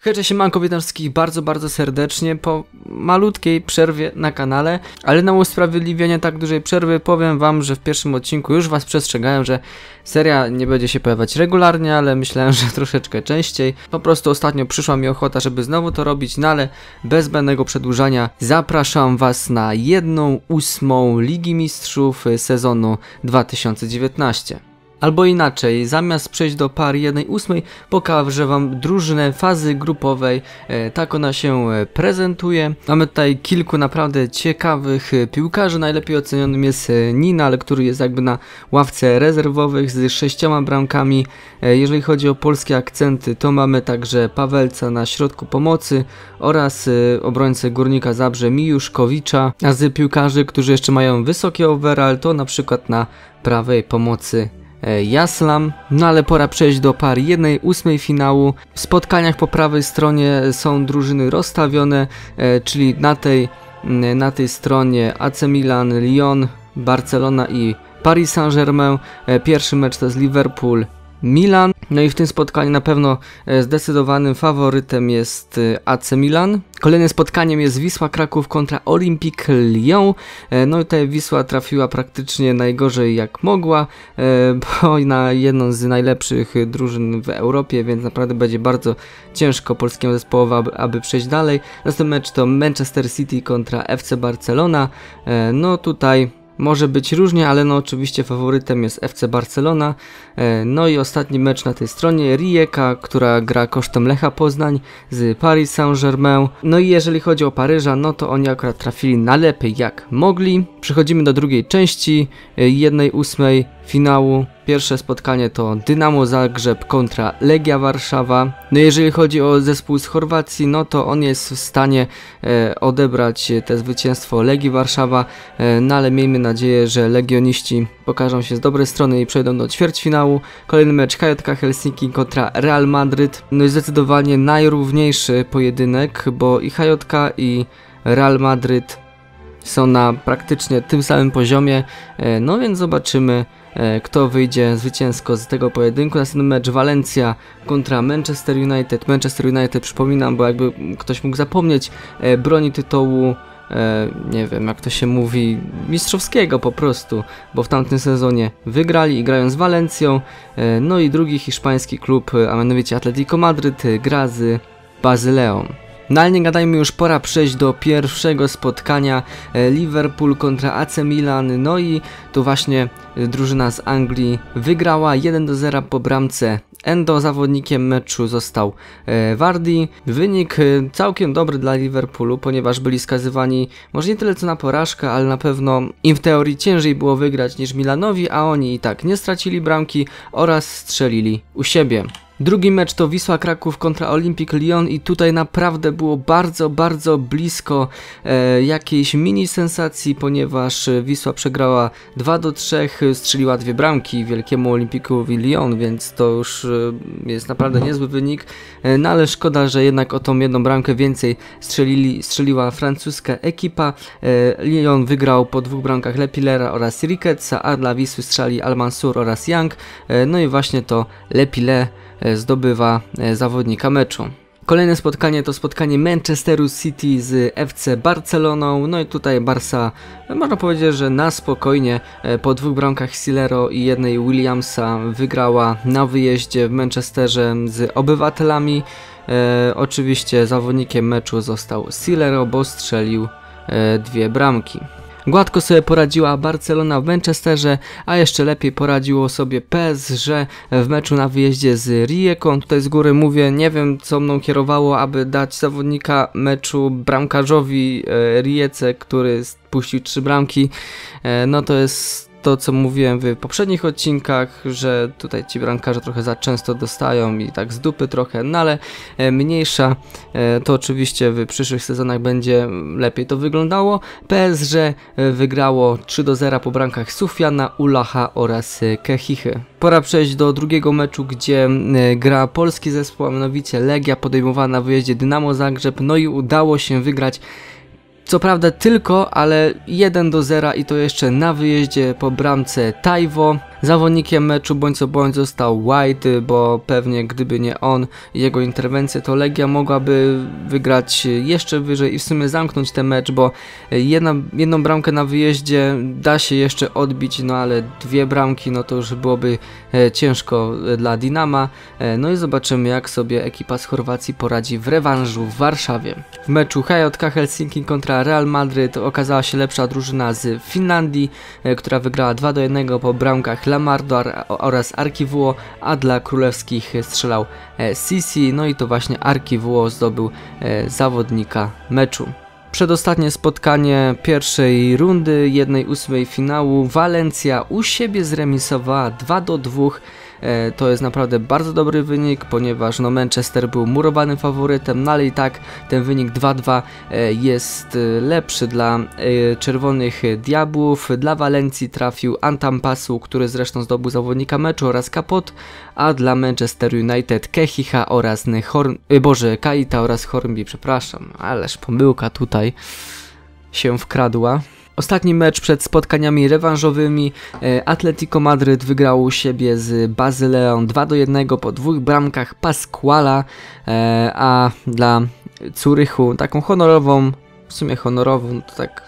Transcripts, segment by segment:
Hej, cześć, siemanko, witam wszystkich bardzo, bardzo serdecznie po malutkiej przerwie na kanale, ale na usprawiedliwienie tak dużej przerwy powiem wam, że w pierwszym odcinku już was przestrzegałem, że seria nie będzie się pojawiać regularnie, ale myślałem, że troszeczkę częściej. Po prostu ostatnio przyszła mi ochota, żeby znowu to robić, no ale bez zbędnego przedłużania zapraszam was na jedną ósmą Ligi Mistrzów sezonu 2019. Albo inaczej, zamiast przejść do par 1-8, pokażę Wam drużynę fazy grupowej, e, tak ona się e, prezentuje. Mamy tutaj kilku naprawdę ciekawych e, piłkarzy, najlepiej ocenionym jest Ninal, który jest jakby na ławce rezerwowych z sześcioma bramkami. Jeżeli chodzi o polskie akcenty, to mamy także Pawelca na środku pomocy oraz obrońcę Górnika Zabrze Mijuszkowicza, a z piłkarzy, którzy jeszcze mają wysoki overall, to na przykład na prawej pomocy Jaslam. No ale pora przejść do par 1-8 finału. W spotkaniach po prawej stronie są drużyny rozstawione, e, czyli na tej, na tej stronie AC Milan, Lyon, Barcelona i Paris Saint-Germain. E, pierwszy mecz to jest Liverpool, Milan. No i w tym spotkaniu na pewno e, zdecydowanym faworytem jest e, AC Milan. Kolejnym spotkaniem jest Wisła Kraków kontra Olympique Lyon. E, no i tutaj Wisła trafiła praktycznie najgorzej jak mogła, bo na jedną z najlepszych drużyn w Europie, więc naprawdę będzie bardzo ciężko polskiemu zespołowi, aby, aby przejść dalej. Następny mecz to Manchester City kontra FC Barcelona. No tutaj może być różnie, ale no oczywiście faworytem jest FC Barcelona. E, no i ostatni mecz na tej stronie Rijeka, która gra kosztem Lecha Poznań z Paris Saint-Germain. No i jeżeli chodzi o Paryża, no to oni akurat trafili na lepiej jak mogli. Przechodzimy do drugiej części, e, jednej ósmej finału. Pierwsze spotkanie to Dynamo Zagrzeb kontra Legia Warszawa. No jeżeli chodzi o zespół z Chorwacji, no to on jest w stanie e, odebrać te zwycięstwo Legii Warszawa, e, no ale miejmy nadzieję, że legioniści pokażą się z dobrej strony i przejdą do ćwierćfinału. Kolejny mecz Kajotka Helsinki kontra Real Madryd. No i zdecydowanie najrówniejszy pojedynek, bo i Hajotka i Real Madryd są na praktycznie tym samym poziomie, e, no więc zobaczymy kto wyjdzie zwycięsko z tego pojedynku. Następny mecz Valencia kontra Manchester United. Manchester United, przypominam, bo jakby ktoś mógł zapomnieć, e, broni tytułu E, nie wiem jak to się mówi, mistrzowskiego po prostu, bo w tamtym sezonie wygrali i grają z Walencją, e, no i drugi hiszpański klub, a mianowicie Atletico Madryd, gra z Bazyleą. No ale nie gadajmy już, pora przejść do pierwszego spotkania e, Liverpool kontra AC Milan. No i tu właśnie e, drużyna z Anglii wygrała 1 do 0 po bramce Endo zawodnikiem meczu został e, Wardy. Wynik całkiem dobry dla Liverpoolu, ponieważ byli skazywani może nie tyle co na porażkę, ale na pewno im w teorii ciężej było wygrać niż Milanowi, a oni i tak nie stracili bramki oraz strzelili u siebie. Drugi mecz to Wisła Kraków kontra Olympic Lyon i tutaj naprawdę było bardzo, bardzo blisko e, jakiejś mini sensacji, ponieważ Wisła przegrała 2 do 3, strzeliła dwie bramki wielkiemu Olimpicowi Lyon, więc to już e, jest naprawdę niezły wynik, e, no ale szkoda, że jednak o tą jedną bramkę więcej strzelili, strzeliła francuska ekipa. E, Lyon wygrał po dwóch bramkach Lepilera oraz Ricketsa, a dla Wisły strzeli Almansur oraz Young, e, no i właśnie to Lepile zdobywa e, zawodnika meczu. Kolejne spotkanie to spotkanie Manchesteru City z FC Barceloną. No i tutaj Barca, e, można powiedzieć, że na spokojnie po dwóch bramkach Silero i jednej Williamsa wygrała na wyjeździe w Manchesterze z obywatelami. E, oczywiście zawodnikiem meczu został Silero, bo strzelił e, dwie bramki. Gładko sobie poradziła Barcelona w Manchesterze, a jeszcze lepiej poradziło sobie PSG w meczu na wyjeździe z Rijekon. Tutaj z góry mówię, nie wiem co mną kierowało, aby dać zawodnika meczu bramkarzowi e, Rijece, który puścił trzy bramki. E, no to jest to, co mówiłem w poprzednich odcinkach, że tutaj ci bramkarze trochę za często dostają i tak z dupy trochę, no ale e, mniejsza, e, to oczywiście w przyszłych sezonach będzie lepiej to wyglądało. PSG e, wygrało 3 do 0 po bramkach Sufiana, Ulacha oraz Kehichy. Pora przejść do drugiego meczu, gdzie gra polski zespół, a mianowicie Legia podejmowana na wyjeździe Dynamo Zagrzeb, no i udało się wygrać co prawda tylko, ale 1 do 0 i to jeszcze na wyjeździe po bramce Tajwo. Zawodnikiem meczu bądź co bądź został White, bo pewnie gdyby nie on i jego interwencje, to Legia mogłaby wygrać jeszcze wyżej i w sumie zamknąć ten mecz, bo jedna, jedną bramkę na wyjeździe da się jeszcze odbić, no ale dwie bramki, no to już byłoby e, ciężko dla Dinama. E, no i zobaczymy jak sobie ekipa z Chorwacji poradzi w rewanżu w Warszawie. W meczu HJK Helsinki kontra Real Madryt okazała się lepsza drużyna z Finlandii, e, która wygrała 2 do 1 po bramkach Lamardo oraz Arkiwuo, a dla królewskich strzelał Sisi, no i to właśnie Arkiwuo zdobył zawodnika meczu. Przedostatnie spotkanie pierwszej rundy, jednej ósmej finału. Walencja u siebie zremisowała 2 do 2 E, to jest naprawdę bardzo dobry wynik, ponieważ no Manchester był murowanym faworytem, no ale i tak ten wynik 2-2 e, jest e, lepszy dla Czerwonych Diabłów. Dla Walencji trafił Antampasu, który zresztą zdobył zawodnika meczu oraz Kapot, a dla Manchester United Kehicha oraz Horn... Boże, Kaita oraz Hornby, przepraszam, ależ pomyłka tutaj się wkradła. Ostatni mecz przed spotkaniami rewanżowymi e, Atletico Madryt wygrał u siebie z Bazyleą 2 do 1 po dwóch bramkach Pasquala, e, a dla Curychu taką honorową, w sumie honorową, to tak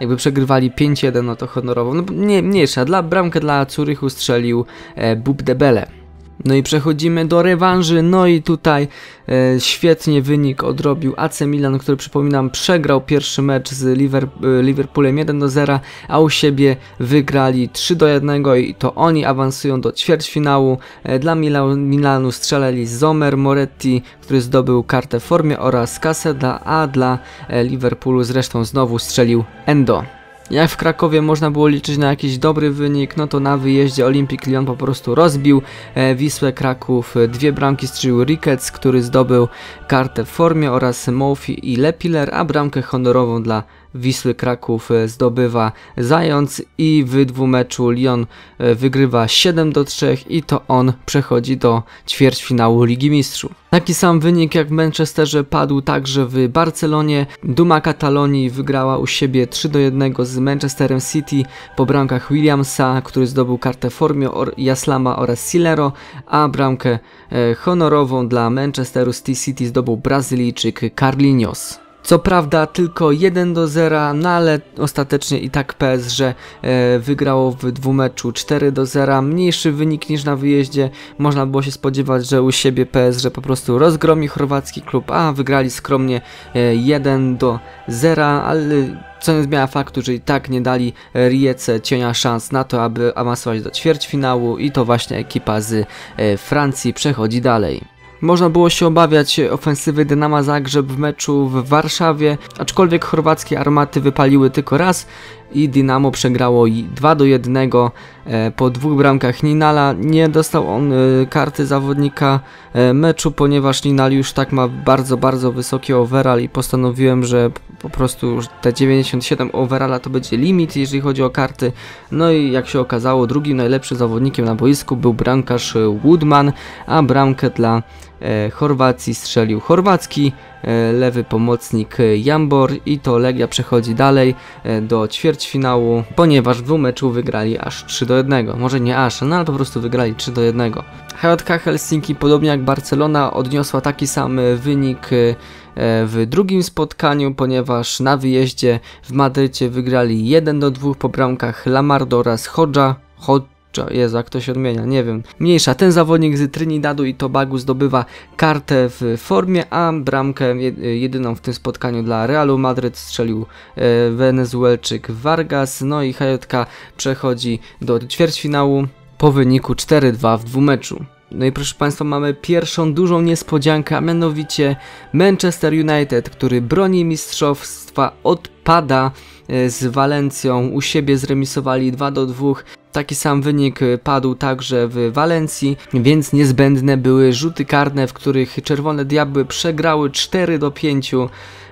jakby przegrywali 5-1, no to honorową, no nie, mniejsza, dla bramkę dla Curychu strzelił e, Bub Debele. No i przechodzimy do rewanży, no i tutaj e, świetnie wynik odrobił AC Milan, który przypominam przegrał pierwszy mecz z Liver, e, Liverpoolem 1 do 0, a u siebie wygrali 3 do 1 i to oni awansują do ćwierćfinału. E, dla Mila, Milanu strzelali Zomer, Moretti, który zdobył kartę w formie oraz Caseda, a dla e, Liverpoolu zresztą znowu strzelił Endo. Jak w Krakowie można było liczyć na jakiś dobry wynik, no to na wyjeździe Olympic Lyon po prostu rozbił e, Wisłę Kraków. Dwie bramki strzelił Ricketts, który zdobył kartę w formie oraz Mofi i Lepiller, a bramkę honorową dla Wisły Kraków e, zdobywa Zając i w dwumeczu Lyon e, wygrywa 7 do 3 i to on przechodzi do ćwierćfinału Ligi Mistrzów. Taki sam wynik jak w Manchesterze padł także w Barcelonie. Duma Katalonii wygrała u siebie 3 do 1 z Manchesterem City po bramkach Williamsa, który zdobył kartę w formie Jaslama oraz Silero, a bramkę e, honorową dla Manchesteru City zdobył Brazylijczyk Carlinhos. Co prawda tylko 1 do 0, no ale ostatecznie i tak PSG e, wygrało w dwumeczu 4 do 0. Mniejszy wynik niż na wyjeździe. Można było się spodziewać, że u siebie PSG po prostu rozgromi chorwacki klub, a wygrali skromnie e, 1 do 0, ale co nie zmienia faktu, że i tak nie dali Rijece cienia szans na to, aby awansować do ćwierćfinału i to właśnie ekipa z e, Francji przechodzi dalej. Można było się obawiać ofensywy Dynama Zagrzeb w meczu w Warszawie, aczkolwiek chorwackie armaty wypaliły tylko raz i Dynamo przegrało 2 do 1 e, po dwóch bramkach Ninala. Nie dostał on e, karty zawodnika e, meczu, ponieważ Ninal już tak ma bardzo, bardzo wysoki overall i postanowiłem, że po prostu te 97 overalla to będzie limit, jeżeli chodzi o karty. No i jak się okazało, drugim najlepszym zawodnikiem na boisku był bramkarz Woodman, a bramkę dla Chorwacji strzelił chorwacki lewy pomocnik Jambor i to Legia przechodzi dalej do ćwierć ćwierćfinału, ponieważ w meczu wygrali aż 3 do 1. Może nie aż, no ale po prostu wygrali 3 do 1. HJK Helsinki, podobnie jak Barcelona, odniosła taki sam wynik e, w drugim spotkaniu, ponieważ na wyjeździe w Madrycie wygrali 1 do 2 po bramkach Lamardo oraz Hodża. Hod Jezu, jak to się odmienia, nie wiem. Mniejsza, ten zawodnik z Trinidadu i Tobagu zdobywa kartę w formie, a bramkę jedyną w tym spotkaniu dla Realu Madryt strzelił e, Wenezuelczyk Vargas, no i HJK przechodzi do ćwierćfinału po wyniku 4-2 w dwumeczu. No i proszę Państwa, mamy pierwszą dużą niespodziankę, a mianowicie Manchester United, który broni mistrzostwa, odpada e, z Walencją. U siebie zremisowali 2 do 2. Taki sam wynik padł także w Walencji, więc niezbędne były rzuty karne, w których Czerwone Diabły przegrały 4 do 5.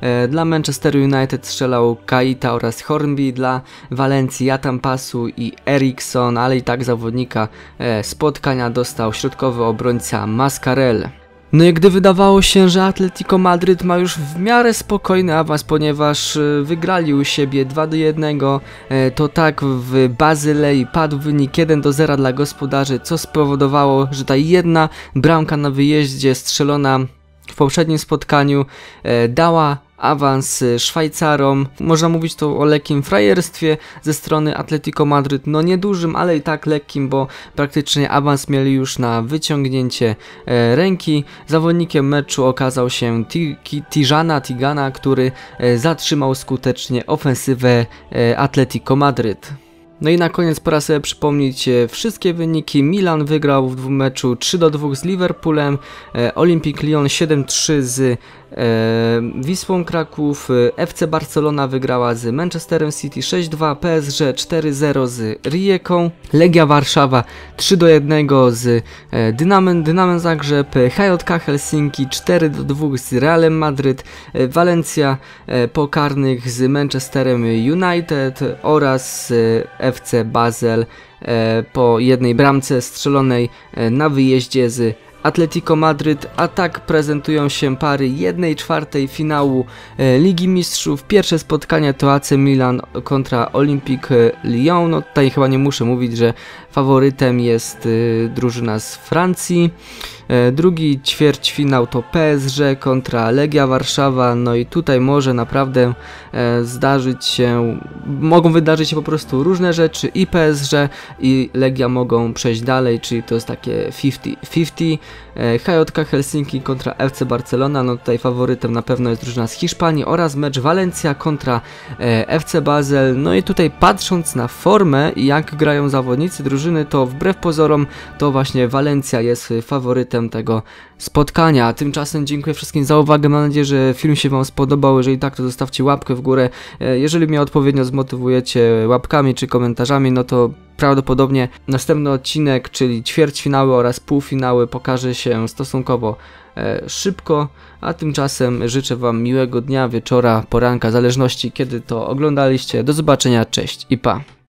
E, dla Manchester United strzelał Kaita oraz Hornby, dla Walencji Jatampasu i Eriksson, ale i tak zawodnika e, spotkania dostał środkowy obrońca Mascarel. No i gdy wydawało się, że Atletico Madryt ma już w miarę spokojny awans, ponieważ e, wygrali u siebie 2 do 1, e, to tak w Bazylei padł wynik 1 do 0 dla gospodarzy, co spowodowało, że ta jedna bramka na wyjeździe strzelona w poprzednim spotkaniu e, dała awans y, Szwajcarom. Można mówić tu o lekkim frajerstwie ze strony Atletico Madryt, no niedużym, ale i tak lekkim, bo praktycznie awans mieli już na wyciągnięcie e, ręki. Zawodnikiem meczu okazał się Tijana Tigana, który e, zatrzymał skutecznie ofensywę e, Atletico Madryt. No i na koniec pora sobie przypomnieć wszystkie wyniki. Milan wygrał w meczu 3 do 2 z Liverpoolem, Olympic Lyon 7-3 z Wisłą Kraków, e, FC Barcelona wygrała z Manchesterem City 6-2, PSG 4-0 z Rijeką, Legia Warszawa 3-1 z e, Dynamem, Dynamem Zagrzeb, HJK Helsinki 4-2 z Realem Madryt, Walencja po karnych z Manchesterem United oraz FC Basel po jednej bramce strzelonej na wyjeździe z Atletico Madryt, a tak prezentują się pary 1 czwartej finału e, Ligi Mistrzów. Pierwsze spotkanie to AC Milan kontra Olympique Lyon. No tutaj chyba nie muszę mówić, że faworytem jest y, drużyna z Francji. E, drugi ćwierćfinał to PSG kontra Legia Warszawa, no i tutaj może naprawdę e, zdarzyć się, mogą wydarzyć się po prostu różne rzeczy i PSG i Legia mogą przejść dalej, czyli to jest takie 50-50. E, HJK Helsinki kontra FC Barcelona, no tutaj faworytem na pewno jest drużyna z Hiszpanii oraz mecz Valencia kontra FC Basel, no i tutaj patrząc na formę i jak grają zawodnicy drużyny, to wbrew pozorom to właśnie Valencia jest faworytem tego spotkania. Tymczasem dziękuję wszystkim za uwagę. Mam nadzieję, że film się Wam spodobał. Jeżeli tak, to zostawcie łapkę w górę. E, jeżeli mnie odpowiednio zmotywujecie łapkami czy komentarzami, no to prawdopodobnie następny odcinek, czyli ćwierćfinały oraz półfinały pokaże się stosunkowo e, szybko, a tymczasem życzę Wam miłego dnia, wieczora, poranka, zależności kiedy to oglądaliście. Do zobaczenia, cześć i pa!